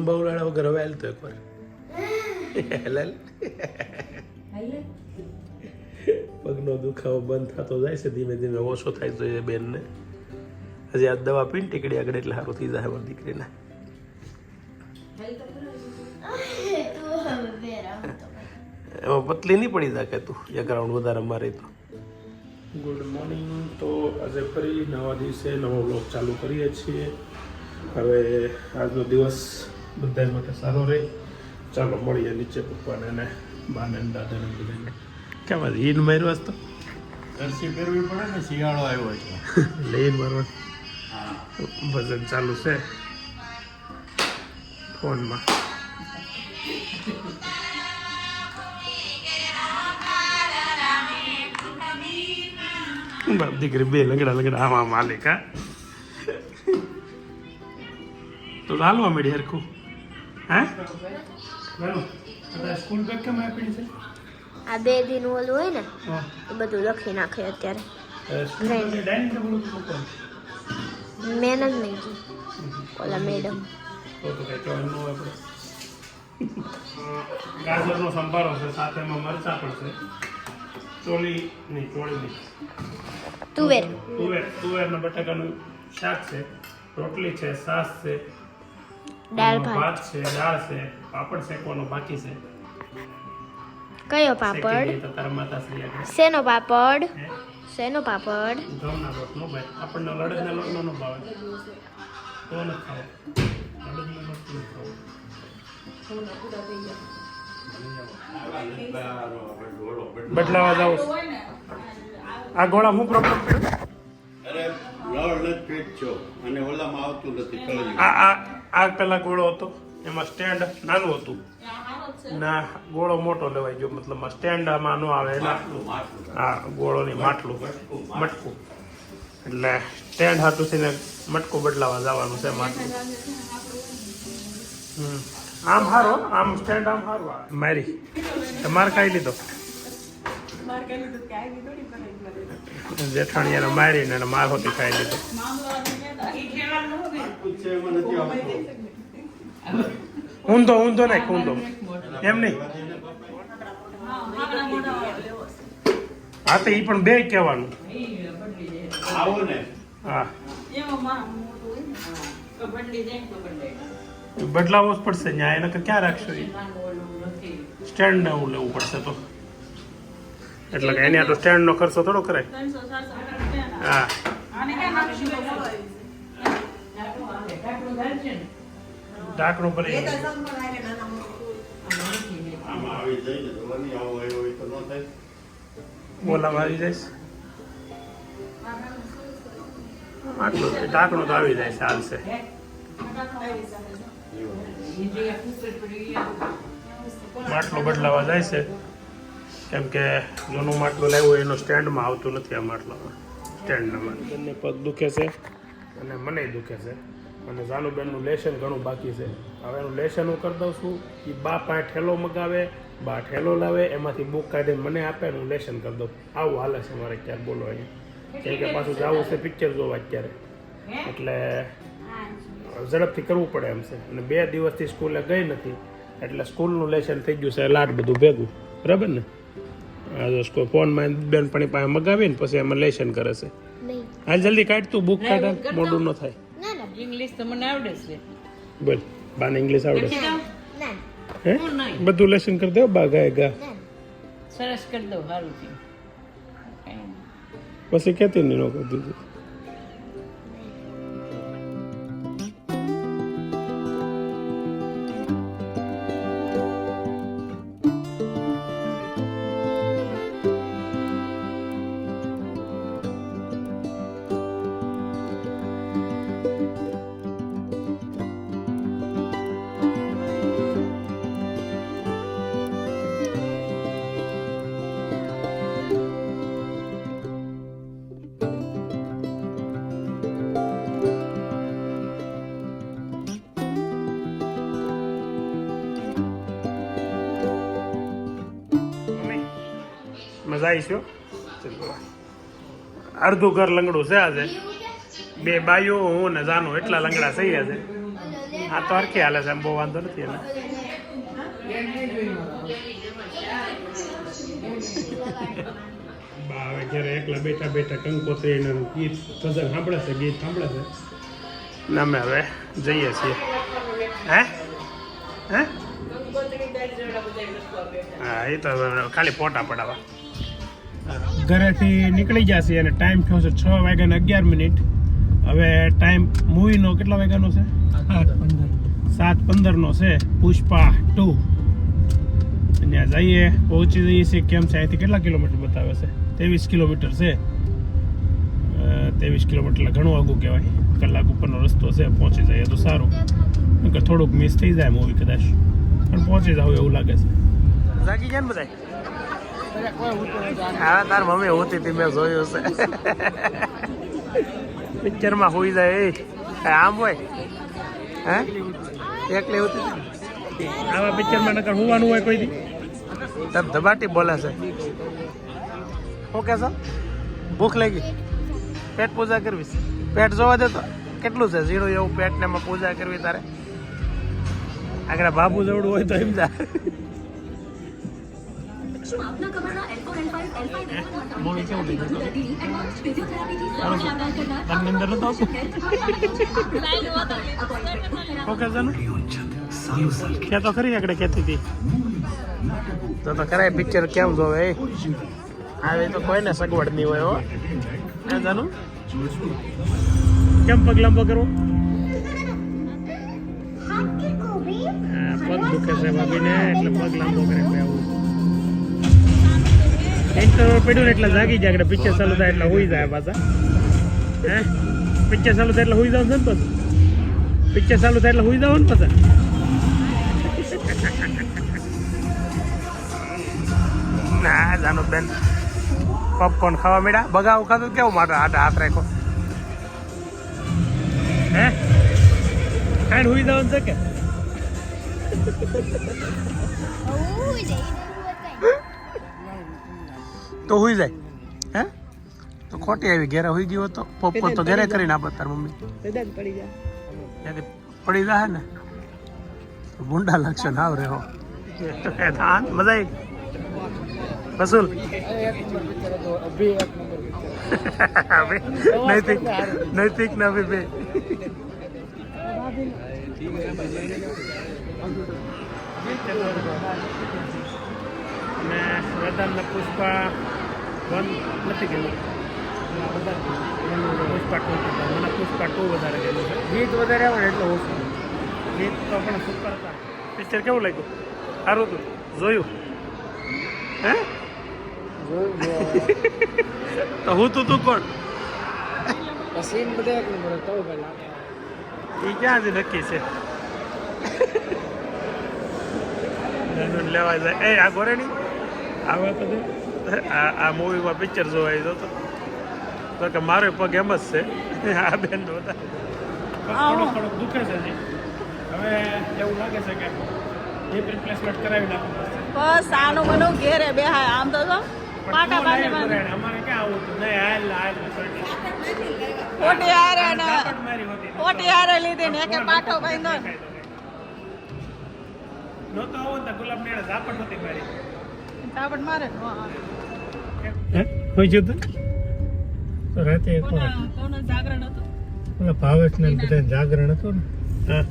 અંબાવડાળા વગર હવે હાલ તો એકવાર. હાલ પગનો દુખાવો બંધ થતો જાય છે ધીમે ધીમે ઓછો થાય તો એ બેનને. હજી આ દવા પીને ટીકડી આગળ એટલે સારું થઈ જાય મારી દીકરીને. એમાં પતલી નહીં પડી શકે તું એ ગ્રાઉન્ડ વધારે મારે તો. ગુડ મોર્નિંગ તો આજે ફરી નવા દિવસે નવો બ્લોગ ચાલુ કરીએ છીએ. હવે આજનો દિવસ બધા માટે સારો રહે. ચાલો મળીએ નીચે પપ્પાને ને બાને દાદાને બધાને કેમ ઈન માર્યો તો? જર્સી પહેરવી પડે ને શિયાળો આવ્યો છે લઈને મારવા. ભજન ચાલુ છે. ફોનમાં. બાપ દીકરી બે લગડા લગડા આવા માલિક તો હાલવા મળી હરખું. હા? ચાલો સ્કૂલ બેગ કેમ આપી છે આ બે દિન ઓલું હોય ને હા. એ બધું લખી નાખે અત્યારે. મેન જ નહીં કી ઓલા મેડમ ગાજરનો સંભારો છે સાથેમાં મરચા પણ છે. ચોળી નહીં ચોળી નહીં. તુવેર. તુવેર તુવેરના બટાકાનું શાક છે રોટલી છે સાસ છે દાળ ભાત. ભાત છે દાળ છે પાપડ શેકવાનો બાકી છે? કયો શેકી પાપડ? દઈએ તો તારા માતાશ્રી આગળ. શેનો પાપડ? હે? શેનો પાપડ? ઘઉંના લોટનો ભાઈ આપણને લડદના લોટનો ન ભાવે. તો ન ખાવ લડદનો લોટ ન ખાવ બદલાવા જાવ આ ગોળા હું પ્રોબ્લેમ અરે લડ નથી ફીટ છો. અને ઓલામાં આવતું નથી કળિયું આ આ આ પેલા ગોળો હતો. એમાં સ્ટેન્ડ નાનું હતું. ના ગોળો મોટો લેવાય ગયો. મતલબ સ્ટેન્ડ આમાં ન આવે. એના હા ગોળોની માટલું. મટકું એટલે સ્ટેન્ડ હાથું થઈને મટકું બદલાવા જવાનું છે માટલું. હમ. આમ હારો આમ સ્ટેન્ડ આમ હારો મારી. માર ખાઈ લીધો. જેઠાણીયાને મારીને એને માર હોતી ખાઈ લીધો પૂછે એમાં નથી આવતું ઊંધો ઊંધો નહીં, ઊંધો. એમ નહીં? હા, તો એ પણ બે કહેવાનું. હા. બદલાવવો જ પડશે ન્યાય એને ક્યાં રાખશો એ સ્ટેન્ડ નવું લેવું પડશે તો. એટલે કે એની તો સ્ટેન્ડ નો ખર્ચો થોડો કરાય. હા. ઢાંકણું ભરી આમાં આવી જાય ને. તો વળી આવો આવ્યો ન થાય. બોલામાં આવી જઈશ આટલું. ઢાંકણું તો આવી જાય ચાલશે માટલું બદલાવા જાય છે. કેમ કે જૂનું માટલું લાવ્યું એનો સ્ટેન્ડમાં આવતું નથી આ માટલામાં સ્ટેન્ડમાં બંને પગ દુખે છે અને મને દુખે છે. અને જાનુબેનનું લેશન ઘણું બાકી છે. હવે એનું લેશન હું કરી દઉં છું એ બા પાસે ઠેલો મગાવે બા ઠેલો લાવે એમાંથી બુક કાઢીને મને આપે ને હું લેશન કરી દઉં. આવું હાલે છે મારે ક્યારે બોલો અહીંયા. કેમ કે પાછું જવું છે પિક્ચર જોવા અત્યારે. એટલે ઝડપથી કરવું પડે એમ છે. અને બે દિવસથી સ્કૂલે ગઈ નથી એટલે સ્કૂલનું લેશન થઈ ગયું છે લાટ બધું ભેગું. બરાબર ને? જો સ્કૂલ ફોનમાં બેનપણી પાસે મગાવીને પછી એમાં લેશન કરે છે. હા જલ્દી કાઢ તું બુક કાઢ મોડું ન થાય. ઇંગ્લિશ તો મને આવડે છે. બોલ બાને ઇંગ્લિશ આવડે છે. ના. હે બધું લેસન કરી દો બા ગાય ગા. સરસ કરી દઉં સારું છે પછી કેતી નહીં નો કરી દીધું હો? ચલો. અડધું ઘર લંગડું છે આજે. બે બાઈઓ હું ને જાનું એટલા લંગડા થઈ ગયા છે આ તો હરખી હાલે છે એમ બહુ વાંધો નથી એને હવે ઘરે એકલા બેઠા બેઠા કંકોત્રી ને ગીત ભજન સાંભળે છે ગીત સાંભળે છે. ને અમે હવે જઈએ છીએ. હે? હે? હા એ તો ખાલી ફોટા પડાવવા. ઘરેથી નીકળી જશે અને ટાઈમ થયો છે છ વાગ્યા ને અગિયાર મિનિટ. હવે ટાઈમ મૂવીનો કેટલા વાગ્યાનો છે? સાત પંદરનો છે. પુષ્પા ટુ. ત્યાં જઈએ પહોંચી જઈએ છીએ. કેમ છે? અહીંથી કેટલા કિલોમીટર બતાવે છે? ત્રેવીસ કિલોમીટર છે. ત્રેવીસ કિલોમીટર એટલે ઘણું આગું કહેવાય. કલાક ઉપરનો રસ્તો છે. પહોંચી જઈએ તો સારું. કે થોડુંક મિસ થઈ જાય મૂવી કદાચ. પણ પહોંચી જાવ એવું લાગે છે. જાગી ગયા ને બધા હા તાર મમ્મી હોતી હતી મેં જોયું છે. પિક્ચરમાં હોઈ જાય એ. આમ હોય? હે? એકલી હોતી હતી? આવા પિક્ચરમાં નકર હોવાનું હોય કોઈ તબ ધબાટી બોલે છે. શું કહેશો ભૂખ લાગી. પેટ પૂજા કરવી પેટ જોવા દે તો કેટલું છે? ઝીણું એવું પેટ ને એમાં પૂજા કરવી તારે? આગળ બાબુ જવડું હોય તો એમ જા. ક્યાં તો. ખરી આગળ કહેતી હતી. તો તો ખરા પિક્ચર કેમ જોવે એ? આવે તો કોઈને સગવડ નહીં હોય હો. જાનું? કેમ પગ લાંબો કરવો? હા, પગ દુખે છે ભાભીને એટલે પગ લાંબો કરે. એટલે આવું ઇન્ટરવ્યુ પડ્યું ને એટલે જાગી જાય એટલે પિક્ચર ચાલુ થાય એટલે હોઈ જાય પાછા. હે? પિક્ચર ચાલુ થાય એટલે હોઈ જાવ છે ને પાછું. પિક્ચર ચાલુ થાય એટલે હોઈ જાવ ને પાછા. ના જાનો બેન. પોપકોર્ન ખાવા મળ્યા બગા ખાધું કેવું માટે હાથ હાથ રાખો હે? ખાઈને હોઈ જવાનું છે કે. તો હોઈ જાય. હે? તો ખોટી આવી ઘેરે હોઈ ગયો તો પોપકોર્ન તો ઘરે કરીને આપે તાર મમ્મી. ત્યાંથી પડી જાય ને ગુંડા લક્ષણ આવ રહ્યો હા. મજા આવી વસૂલ. નૈતિક નૈતિક ના બી બે. અને વેદાંત પુષ્પા વન નથી ગયેલું. પુષ્પા ટુ મને પુષ્પા ટુ વધારે ગયેલું છે. ગીત વધારે આવે ને એટલે ઓછું ગીત તો પણ સુપર હતા પિક્ચર કેવું લાગ્યું? સારું હતું. જોયું? હે? તો હું તું તું કોણ? એ ક્યાં જ નક્કી છે? લેવા જાય. એ આ ગોરે નહીં આવા તો આ આ મૂવીમાં પિક્ચર જોવા આવ્યો તો. તો કે મારો પગ એમ જ છે. આ બેન બધા થોડોક થોડોક દુખે છે હજી. હવે એવું લાગે છે કે હિપ રિપ્લેસમેન્ટ કરાવી બસ. આનું મને ઘેરે બેહાય. આમ તો જો પાટા તું બાંધી. બાંધી. અમારે ક્યાં આવું હતું? નહીં હાલ હાલ. ખોટી હારે મારી હોતી. ખોટી હારે લીધી ને એકે પાઠો બાંધ્યો ને. નહોતો આવો ને તો ગુલાબ ને ઝાપટ હતી મારી. તાપડ મારે હે? કોઈ જોતું તો? રાતે એક વાર કોનું જાગરણ હતું? ઓલા ભાવેશ ને બધા જાગરણ હતું ને? હા.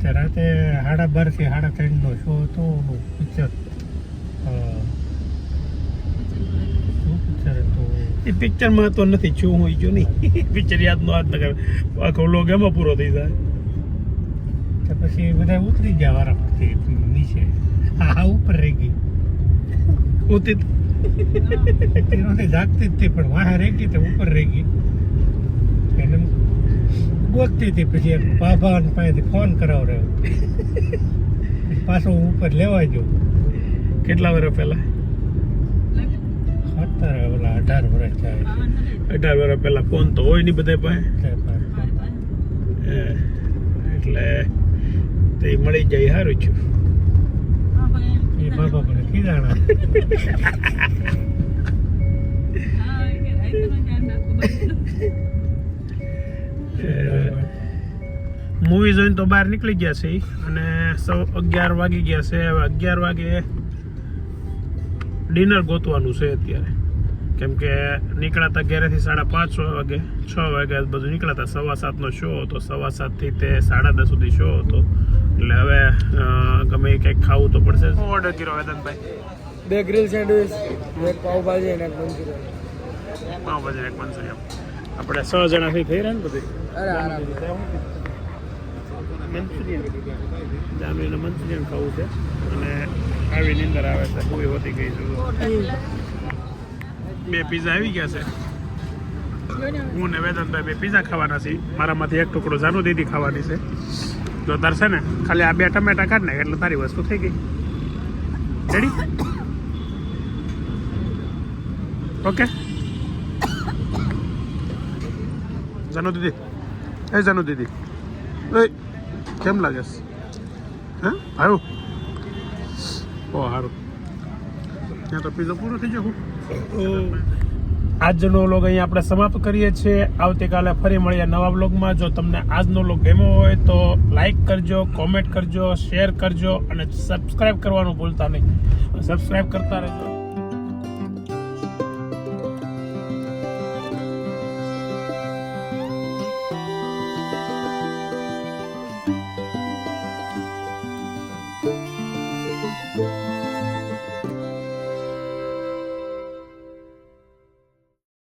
તે રાતે સાડા બારથી સાડા ત્રણ નો શો હતો ઓલું પિક્ચર એ પિક્ચરમાં તો નથી છું હું જો નહીં. પિક્ચર યાદ નો આજ નગર આખો લોગ એમાં પૂરો થઈ જાય. તો પછી બધા ઉતરી ગયા વારા નીચે. આ ઉપર રહી ગઈ. ઉતી નહોતી જાગતી જ પણ વાહ રહી ગઈ તો ઉપર રહી ગઈ એને ગોતતી હતી પછી બાબા પાસેથી ફોન કરાવડાવ્યો પછી પાછો હું ઉપર લેવા ગયો. કેટલા વર્ષ પહેલા? અત્યારે ઓલા અઢાર વર્ષ થાય અઢાર વર્ષ પહેલા ફોન તો હોય નહીં બધા પાસે. એટલે તે મળી જાય સારું છું. બાબા મૂવી જોઈને તો બહાર નીકળી ગયા છે. અને સૌ અગિયાર વાગી ગયા છે. અગિયાર વાગે ડિનર ગોતવાનું છે અત્યારે. કેમ કે નીકળાતા ઘેરેથી સાડા પાંચ છ વાગે છ વાગે બધું નીકળાતા સવા સાતનો શો હતો. સવા સાતથી તે સાડા દસ સુધી શો હતો. એટલે હવે ગમે એ કંઈક ખાવું તો પડશે શું ઓર્ડર કર્યો વેદનભાઈ બે ગ્રીલ સેન્ડવિચ એક પાવભાજી અને એક મંચુરિયન. પાવભાજી એક મંચુરિયન. આપણે છ જણાથી થઈ રહ્યા ને બધી? અરે આરામ મંચુરિયન. જામીને મંચુરિયન ખાવું છે. અને આવી નીંદર આવે છે. કોઈ હોતી ગઈ છે. બે પીઝા આવી ગયા છે. હું ને વેદનભાઈ બે પીઝા ખાવાના છે મારામાંથી એક ટુકડો જાનુ દીદી ખાવાની છે. જો તાર છે ને, ખાલી આ બે ટમેટા કાઢ નાખ એટલે તારી વસ્તુ થઈ ગઈ. રેડી ઓકે જાનુ દીદી. એ જાનુ દીદી. એ કેમ લાગે છે? હા? આવ્યું ઓ સારું ત્યાં તો પીઝો પૂરો થઈ ગયો. આજનો લોગ અહીંયા આપણે સમાપ્ત કરીએ છીએ. આવતીકાલે ફરી મળીએ નવા બ્લોગમાં જો તમને આજનો લોગ ગમ્યો હોય તો લાઇક કરજો, કોમેન્ટ કરજો, શેર કરજો અને સબસ્ક્રાઇબ કરવાનું ભૂલતા નહીં. સબસ્ક્રાઇબ કરતા રહેજો.